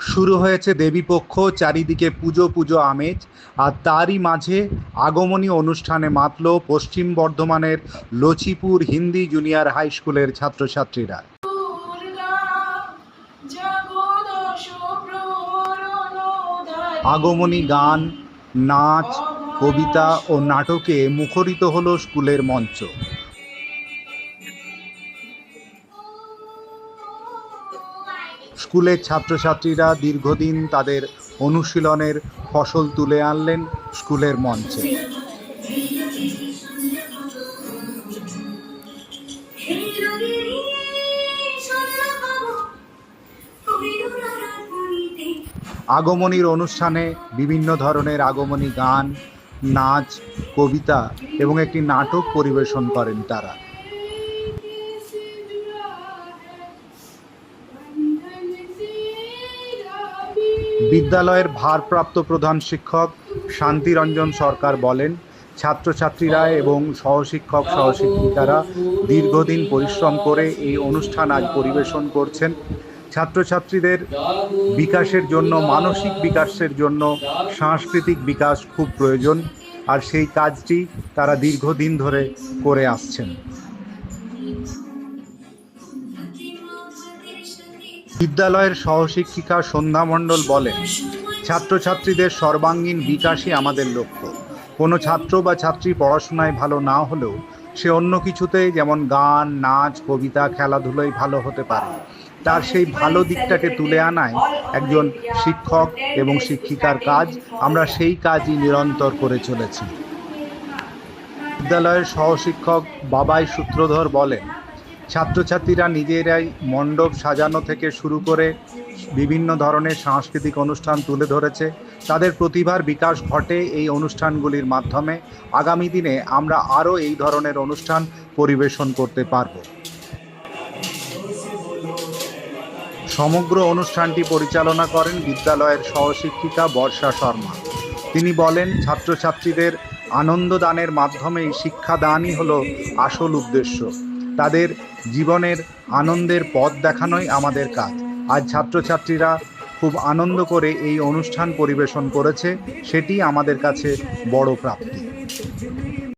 শুরু হয়েছে দেবীপক্ষ, চারিদিকে পুজো পুজো আমেজ, আর তারই মাঝে আগমনী অনুষ্ঠানে মাতল পশ্চিম বর্ধমানের লচিপুর হিন্দি জুনিয়র হাই স্কুলের ছাত্রছাত্রীরা। আগমনী গান, নাচ, কবিতা ও নাটকে মুখরিত হলো স্কুলের মঞ্চ। স্কুলের ছাত্রছাত্রীরা দীর্ঘদিন তাদের অনুশীলনের ফসল তুলে আনলেন স্কুলের মঞ্চে। আগমনীর অনুষ্ঠানে বিভিন্ন ধরনের আগমনী গান, নাচ, কবিতা এবং একটি নাটক পরিবেশন করেন তারা। বিদ্যালয়ের ভারপ্রাপ্ত প্রধান শিক্ষক শান্তিরঞ্জন সরকার বলেন, ছাত্রছাত্রীরা এবং সহশিক্ষক সহশিক্ষিকারা দীর্ঘদিন পরিশ্রম করে এই অনুষ্ঠান আজ পরিবেশন করছেন। ছাত্রছাত্রীদের বিকাশের জন্য, মানসিক বিকাশের জন্য সাংস্কৃতিক বিকাশ খুব প্রয়োজন আর সেই কাজটি তারা দীর্ঘদিন ধরে করে আসছেন। বিদ্যালয়ের সহশিক্ষিকা সন্ধ্যা মণ্ডল বলেন, ছাত্রছাত্রীদের সর্বাঙ্গীন বিকাশই আমাদের লক্ষ্য। কোনো ছাত্র বা ছাত্রী পড়াশোনায় ভালো না হলেও সে অন্য কিছুতে যেমন গান, নাচ, কবিতা, খেলাধুলোয় ভালো হতে পারে। তার সেই ভালো দিকটাকে তুলে আনায় একজন শিক্ষক এবং শিক্ষিকার কাজ। আমরা সেই কাজই নিরন্তর করে চলেছি। বিদ্যালয়ের সহশিক্ষক বাবাই সূত্রধর বলেন ছাত্রছাত্রীরা নিজেরাই মণ্ডপ সাজানো থেকে শুরু করে বিভিন্ন ধরনের সাংস্কৃতিক অনুষ্ঠান তুলে ধরেছে। তাদের প্রতিভার বিকাশ ঘটে এই অনুষ্ঠানগুলির মাধ্যমে। আগামী দিনে আমরা আরও এই ধরনের অনুষ্ঠান পরিবেশন করতে পারব। সমগ্র অনুষ্ঠানটি পরিচালনা করেন বিদ্যালয়ের সহশিক্ষিকা বর্ষা শর্মা। তিনি বলেন, ছাত্রছাত্রীদের আনন্দদানের মাধ্যমেই শিক্ষাদানই হলো আসল উদ্দেশ্য। তাদের জীবনের আনন্দের পথ দেখানোই আমাদের কাজ। আজ ছাত্রছাত্রীরা খুব আনন্দ করে এই অনুষ্ঠান পরিবেশন করেছে, সেটি আমাদের কাছে বড় প্রাপ্তি।